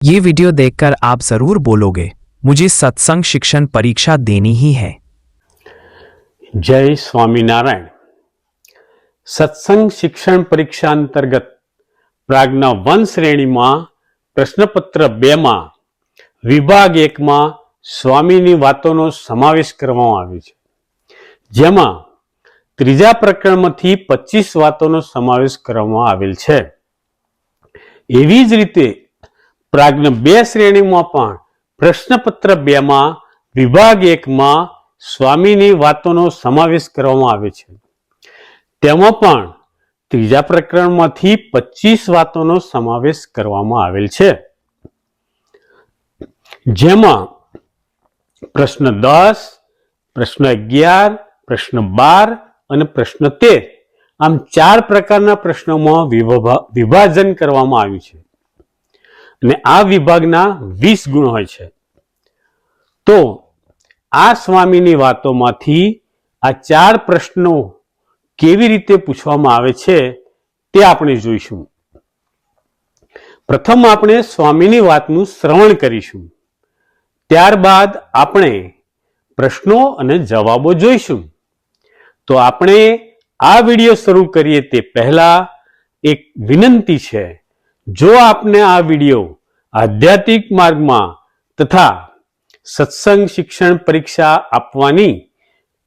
ये वीडियो देखकर आप जरूर बोलोगे मुझे सत्संग शिक्षण परीक्षा देनी ही है જય સ્વામિનારાયણ સત્સંગ શિક્ષણ પરીક્ષા અંતર્ગત પ્રાગના વન શ્રેણીમાં પ્રશ્નપત્ર બેમાં વિભાગ એકમાં સ્વામીની વાતોનો સમાવેશ કરવામાં આવ્યો છે જેમાં ત્રીજા પ્રકરણમાંથી પચીસ વાતોનો સમાવેશ કરવામાં આવેલ છે એવી જ રીતે પ્રાગ્ન બે શ્રેણીમાં પણ પ્રશ્નપત્ર બેમાં, વિભાગ એકમાં સ્વામીની વાતોનો સમાવેશ કરવામાં આવે છે. તેમાં પણ ત્રીજા પ્રકરણમાંથી પચીસ વાતોનો સમાવેશ કરવામાં આવેલ છે. જેમાં પ્રશ્ન દસ, પ્રશ્ન અગિયાર, પ્રશ્ન બાર અને પ્રશ્ન તેર આમ ચાર પ્રકારના પ્રશ્નોમાં વિભા- વિભાજન કરવામાં આવ્યું છે. અને આ વિભાગના વીસ ગુણ હોય છે. તો આ સ્વામીની વાતોમાંથી આ ચાર પ્રશ્નો કેવી રીતે પૂછવામાં આવે છે તે આપણે જોઈશું. પ્રથમ આપણે સ્વામીની વાતનું શ્રવણ કરીશું. ત્યારબાદ આપણે પ્રશ્નો અને જવાબો જોઈશું. તો આપણે આ વીડિયો શરૂ કરીએ તે પહેલા એક વિનંતી છે. જો આપને આ વિડિયો આધ્યાત્મિક માર્ગમાં તથા સત્સંગ શિક્ષણ પરીક્ષા આપવાની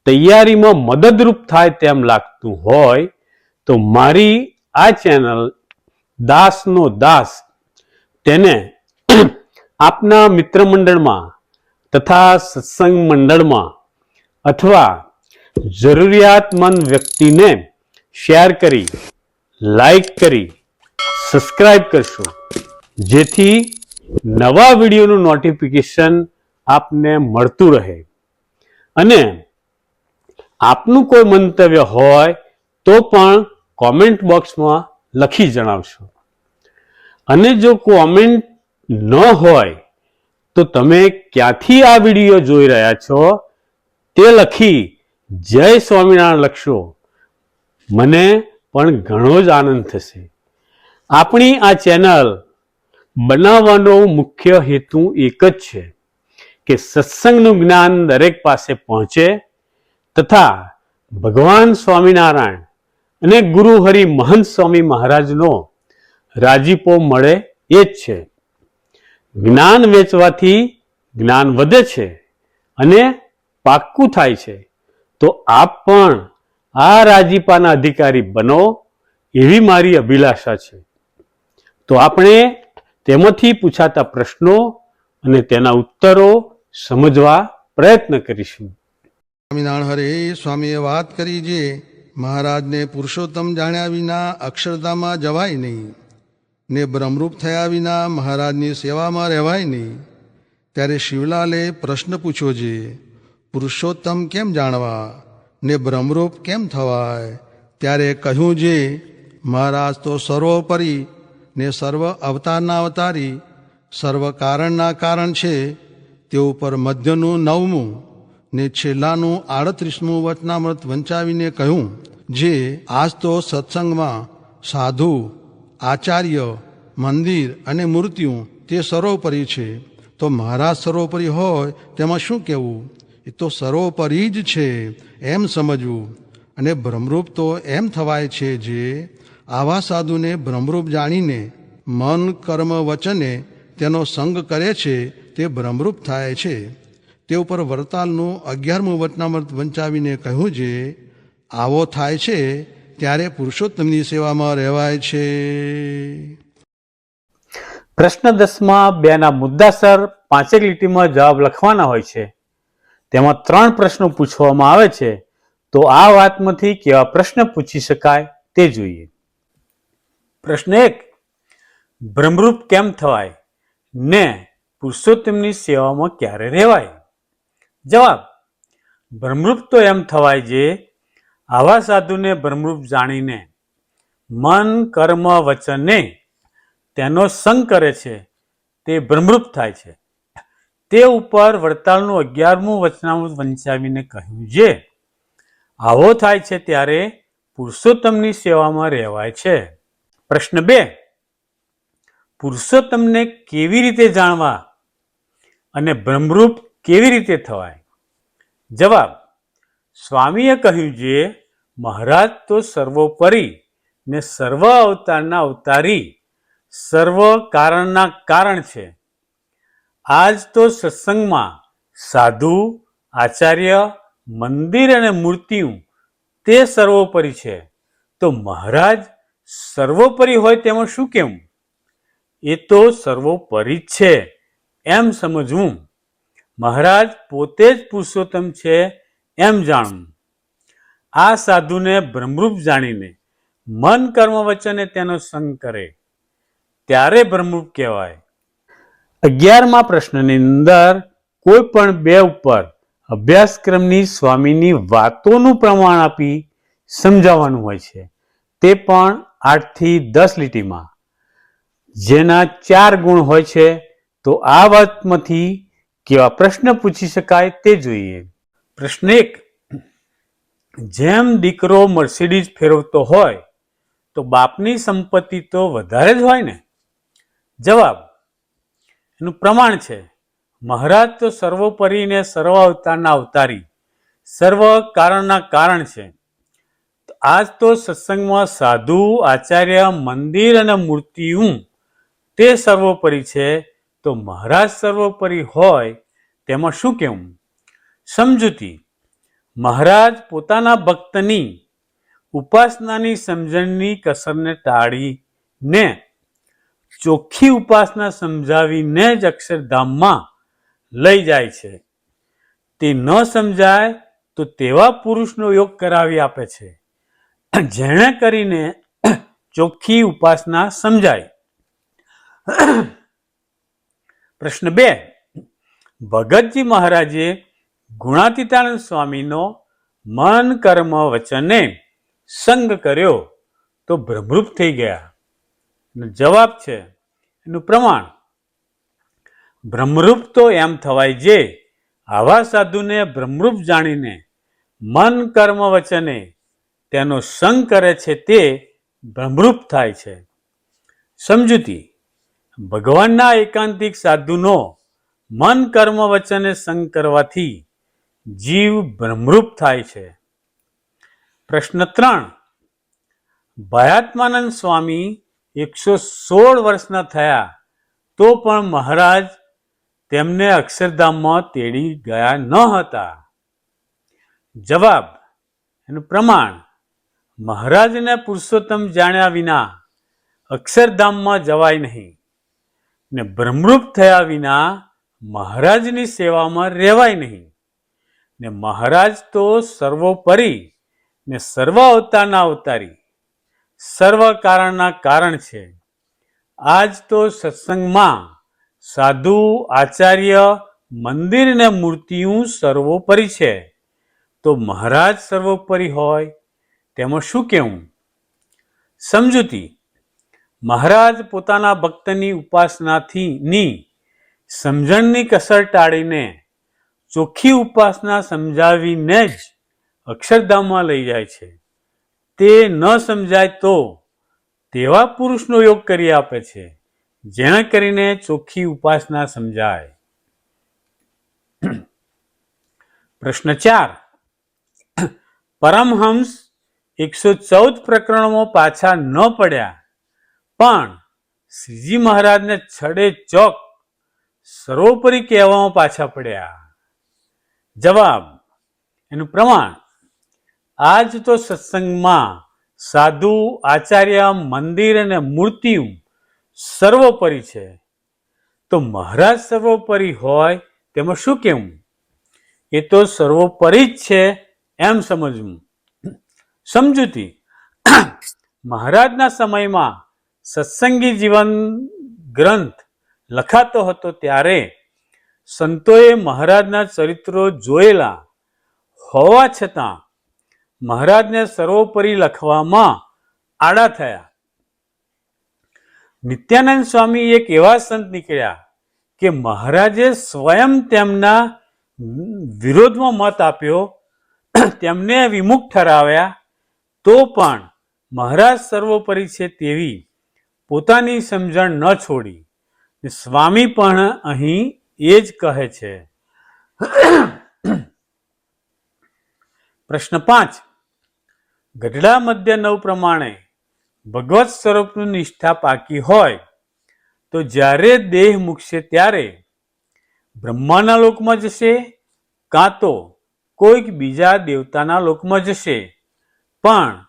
તૈયારીમાં મદદરૂપ થાય તેમ લાગતું હોય, તો મારી આ ચેનલ દાસનો દાસ તેને આપના મિત્ર મંડળમાં તથા સત્સંગ મંડળમાં અથવા જરૂરિયાતમંદ વ્યક્તિને શેર કરી, લાઈક કરી સબસ્ક્રાઇબ કરશો. જેથી નવા વિડીયોનું નોટિફિકેશન આપને મળતું રહે. અને આપનું કોઈ મંતવ્ય હોય તો પણ કોમેન્ટ બોક્સમાં લખી જણાવશો. અને જો કોમેન્ટ ન હોય તો તમે ક્યાંથી આ વીડિયો જોઈ રહ્યા છો તે લખી જય સ્વામિનારાયણ લખશો. મને પણ ઘણો જ આનંદ થશે. આપણી આ ચેનલ બનાવવાનો મુખ્ય હેતુ એક જ છે કે સત્સંગનું જ્ઞાન દરેક પાસે પહોંચે તથા ભગવાન સ્વામિનારાયણ અને ગુરુ હરિ મહંત સ્વામી મહારાજનો રાજીપો મળે એ જ છે. જ્ઞાન વેચવાથી જ્ઞાન વધે છે અને પાક્કું થાય છે. તો આપ પણ આ રાજીપાના અધિકારી બનો એવી મારી અભિલાષા છે. તો આપણે તેમાંથી પૂછાતા પ્રશ્નો અને તેના ઉત્તરો સમજવા પ્રયત્ન કરીશું. સ્વામિનારાયણ હરે, સ્વામીએ વાત કરી જે મહારાજને પુરુષોત્તમ જાણ્યા વિના અક્ષરધામમાં જવાય નહીં, ને બ્રહ્મરૂપ થયા વિના મહારાજની સેવામાં રહેવાય નહીં. ત્યારે શિવલાલે પ્રશ્ન પૂછ્યો છે પુરુષોત્તમ કેમ જાણવા, ને બ્રહ્મરૂપ કેમ થવાય? ત્યારે કહ્યું જે, મહારાજ તો સર્વોપરી ને સર્વ અવતારના અવતારી, સર્વ કારણના કારણ છે, તે ઉપર મધ્યનું નવમું ને છેલ્લાનું આડત્રીસમું વચનામૃત વંચાવીને કહ્યું, જે આજ તો સત્સંગમાં સાધુ, આચાર્ય, મંદિર અને મૂર્તિઓ તે સર્વોપરી છે. તો મહારાજ સર્વોપરી હોય, તેમાં શું કહેવું? એ તો સર્વોપરી જ છે, એમ સમજવું. અને ભ્રમરૂપ તો એમ થવાય છે જે આવા સાધુને ભ્રમરૂપ જાણીને મન, કર્મ, વચને તેનો સંગ કરે છે, તે ભ્રમરૂપ થાય છે. તે ઉપર વરતાલનું અગિયારમું વચનામૃત વંચાવીને કહ્યું છે, આવો થાય છે, ત્યારે પુરુષોત્તમની સેવામાં રહેવાય છે. પ્રશ્ન દસમાં બેના મુદ્દાસર પાંચેક લીટીમાં જવાબ લખવાના હોય છે. તેમાં ત્રણ પ્રશ્નો પૂછવામાં આવે છે. તો આ વાતમાંથી કેવા પ્રશ્ન પૂછી શકાય તે જોઈએ. પ્રશ્ન એક ભ્રમરૂપ કેમ થવાય? ને પુરુષોત્તમની સેવામાં ક્યારે રહેવાય? જવાબ ભ્રમરૂપ તો એમ થવાય જે આવા સાધુને ભ્રમરૂપ જાણીને મન, કર્મ, વચને તેનો સંગ કરે છે, તે ભ્રમરૂપ થાય છે. તે ઉપર વડતાલનું અગિયારમું વચનામૃત વંચાવીને કહ્યું છે આવો થાય છે ત્યારે પુરુષોત્તમની સેવામાં રહેવાય છે. પ્રશ્ન બે. પુરુષોત્તમને કેવી રીતે જાણવા અને બ્રહ્મરૂપ કેવી રીતે થવાય? જવાબ. સ્વામીએ કહ્યું જે, મહારાજ તો સર્વોપરી ને સર્વ અવતારના અવતારી સર્વ કારણના કારણ છે. આજ તો સત્સંગમાં સાધુ, આચાર્ય, મંદિર અને મૂર્તિઓ તે સર્વોપરી છે. તો મહારાજ સર્વોપરી હોય તેમાં શું કેવું એ તો સર્વોપરી જ છે, એમ સમજવું. મહારાજ પોતે જ પુરુષોત્તમ છે, એમ જાણવું. આ સાધુને બ્રહ્મરૂપ જાણીને મન કર્મ વચને તેનો સંગ કરે. ત્યારે બ્રહ્મરૂપ કહેવાય. અગિયારમા પ્રશ્નની અંદર કોઈ પણ બે ઉપર અભ્યાસક્રમની સ્વામીની વાતોનું પ્રમાણ આપી સમજાવવાનું હોય છે. તે પણ આઠથી દસ લીટીમાં. જેના ચાર ગુણ હોય છે, તો આ વાતમાંથી કેવા પ્રશ્ન પૂછી શકાય તે જોઈએ. પ્રશ્ન એક, જેમ દીકરો મર્સિડીઝ ફેરવતો હોય, તો બાપની સંપત્તિ તો વધારે જ હોય ને? જવાબ, એનું પ્રમાણ છે, મહારાજ તો સર્વોપરીને સર્વ અવતારના અવતારી સર્વ કારણના કારણ છે. આજ તો સત્સંગમાં સાધુ, આચાર્ય, મંદિર અને મૂર્તિ હું તે સર્વોપરી છે. તો મહારાજ સર્વોપરી હોય તેમાં શું કહેવું સમજૂતી. મહારાજ પોતાના ભક્તની ઉપાસનાની સમજણની કસરને ટાળીને ચોખ્ખી ઉપાસના સમજાવીને જ અક્ષરધામમાં લઈ જાય છે. તે ન સમજાય તો તેવા પુરુષનો યોગ કરાવી આપે છે. જેણે કરીને ચોખ્ખી ઉપાસના સમજાય. પ્રશ્ન બે. ભગતજી મહારાજે ગુણાતીતાનંદ સ્વામીનો મન, કર્મ વચને સંગ કર્યો તો ભ્રમરૂપ થઈ ગયા. જવાબ છે, એનું પ્રમાણ. ભ્રમરૂપ તો એમ થવાય જે આવા સાધુને ભ્રમરૂપ જાણીને મન, કર્મ, વચને તેનો સંગ કરે છે તે ભ્રમરૂપ થાય છે. સમજૂતી, ભગવાનના એકાંતિક સાધુનો મન કર્મ વચને સંગ કરવાથી જીવ ભ્રમરૂપ થાય છે. પ્રશ્ન ત્રણ, ભયાત્માનંદ સ્વામી એકસો સોળ વર્ષના થયા તો પણ મહારાજ તેમને અક્ષરધામમાં તેડી ગયા ન હતા. જવાબ, એનું પ્રમાણ મહારાજને પુરુષોત્તમ જાણ્યા વિના અક્ષરધામમાં જવાય નહીં ને બ્રહ્મરૂપ થયા વિના મહારાજની સેવામાં રહેવાય નહીં ને મહારાજ તો સર્વોપરી ને સર્વ અવતારના અવતારી સર્વ કારણના કારણ છે. આજ તો સત્સંગમાં સાધુ, આચાર્ય, મંદિર ને મૂર્તિઓ સર્વોપરી છે. તો મહારાજ સર્વોપરી હોય તેમાં શું કહેવું? સમજૂતી. મહારાજ પોતાના ભક્તની ઉપાસનાથી ની સમજણની કસર ટાળીને ચોખ્ખી ઉપાસના સમજાવીને જ અક્ષરધામમાં લઈ જાય છે. તે ન સમજાય તો તેવા પુરુષનો યોગ કરી આપે છે, જેણે કરીને ચોખ્ખી ઉપાસના સમજાય. પ્રશ્ન ચાર. પરમહંસ એકસો ચૌદ પ્રકરણોમાં પાછા ન પડ્યા. પણ શ્રીજી મહારાજને છડે ચોક સર્વોપરી કહેવામાં પાછા પડ્યા. જવાબ, એનું પ્રમાણ, આજ તો સત્સંગમાં સાધુ, આચાર્ય, મંદિર અને મૂર્તિઓ સર્વોપરી છે. તો મહારાજ સર્વોપરી હોય તેમાં શું કહેવું? એ તો સર્વોપરી જ છે એમ સમજવું. સમજૂતી. મહારાજના સમયમાં સત્સંગી જીવન ગ્રંથ લખાતો હતો ત્યારે સંતોએ મહારાજના ચરિત્રો જોયેલા. હોવા છતાં મહારાજને સર્વોપરી લખવામાં આડા થયા. નિત્યાનંદ સ્વામી એક એવા સંત નીકળ્યા કે મહારાજે સ્વયં તેમના વિરોધમાં મત આપ્યો. તેમને વિમુખ ઠરાવ્યા. તો પણ મહારાજ સર્વોપરી છે તેવી પોતાની સમજણ ન છોડી સ્વામી પણ અહીં એ જ કહે છે. પ્રશ્ન પાંચ. ગઢડા મધ્ય નવ પ્રમાણે ભગવત સ્વરૂપનું નિષ્ઠા પાકી હોય તો જ્યારે દેહ મૂકશે ત્યારે બ્રહ્માના લોકમાં જશે કાં તો કોઈક બીજા દેવતાના લોકમાં જશે. પણ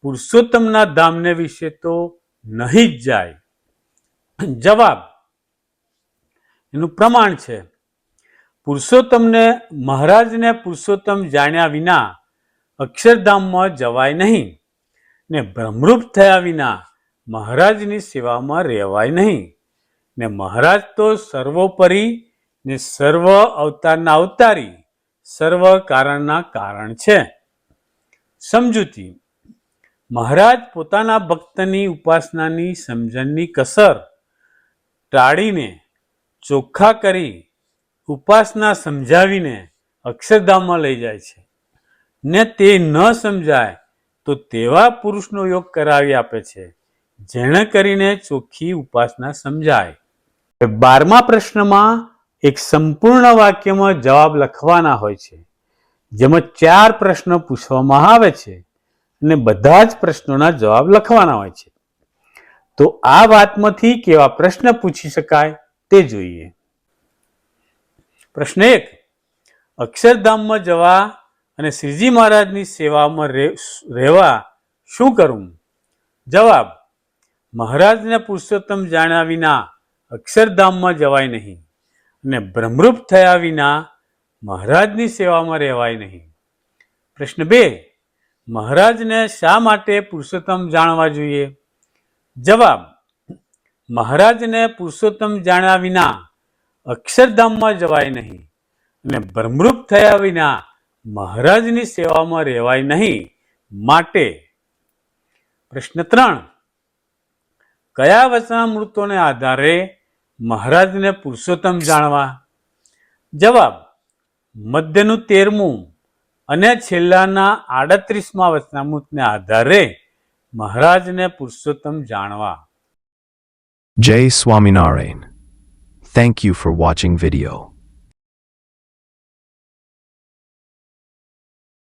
પુરુષોત્તમના ધામને વિશે તો નહીં જ જાય. જવાબ એનું પ્રમાણ છે. પુરુષોત્તમને મહારાજને પુરુષોત્તમ જાણ્યા વિના અક્ષરધામમાં જવાય નહીં ને ભ્રમરૂપ થયા વિના મહારાજની સેવામાં રહેવાય નહીં ને મહારાજ તો સર્વોપરી ને સર્વ અવતારના અવતારી સર્વ કારણના કારણ છે. સમજૂતી. મહારાજ પોતાના ભક્તની ઉપાસનાની સમજણની કસર ટાળીને ચોખ્ખા કરી ઉપાસના સમજાવીને અક્ષરધામમાં લઈ જાય છે. ને તે ન સમજાય તો તેવા પુરુષનો યોગ કરાવી આપે છે, જેણે કરીને ચોખ્ખી ઉપાસના સમજાય. બારમા પ્રશ્નમાં એક સંપૂર્ણ વાક્યમાં જવાબ લખવાના હોય છે. જેમાં ચાર પ્રશ્નો પૂછવામાં આવે છે અને બધા જ પ્રશ્નોના જવાબ લખવાના હોય છે. તો આ વાતમાંથી કેવા પ્રશ્ન પૂછી શકાય તે જોઈએ. પ્રશ્ન એક, અક્ષરધામમાં જવા અને શ્રીજી મહારાજની સેવામાં રહે- રહેવા શું કરવું જવાબ, મહારાજને પુરુષોત્તમ જાણ્યા વિના અક્ષરધામમાં જવાય નહીં અને ભ્રમરૂપ થયા વિના મહારાજની સેવામાં રહેવાય નહીં. પ્રશ્ન બે, મહારાજને શા માટે પુરુષોત્તમ જાણવા જોઈએ? જવાબ, મહારાજને પુરુષોત્તમ જાણ્યા વિના અક્ષરધામમાં જવાય નહીં અને બ્રહ્મરૂપ થયા વિના મહારાજની સેવામાં રહેવાય નહીં માટે. પ્રશ્ન ત્રણ, કયા વચનામૃતોને આધારે મહારાજને પુરુષોત્તમ જાણવા? જવાબ મધ્યનું તેરમું અને છેલ્લાના આડત્રીસમાં વચનામૃતને આધારે મહારાજને પુરુષોત્તમ જાણવા જય Swaminarayan thank you for watching video.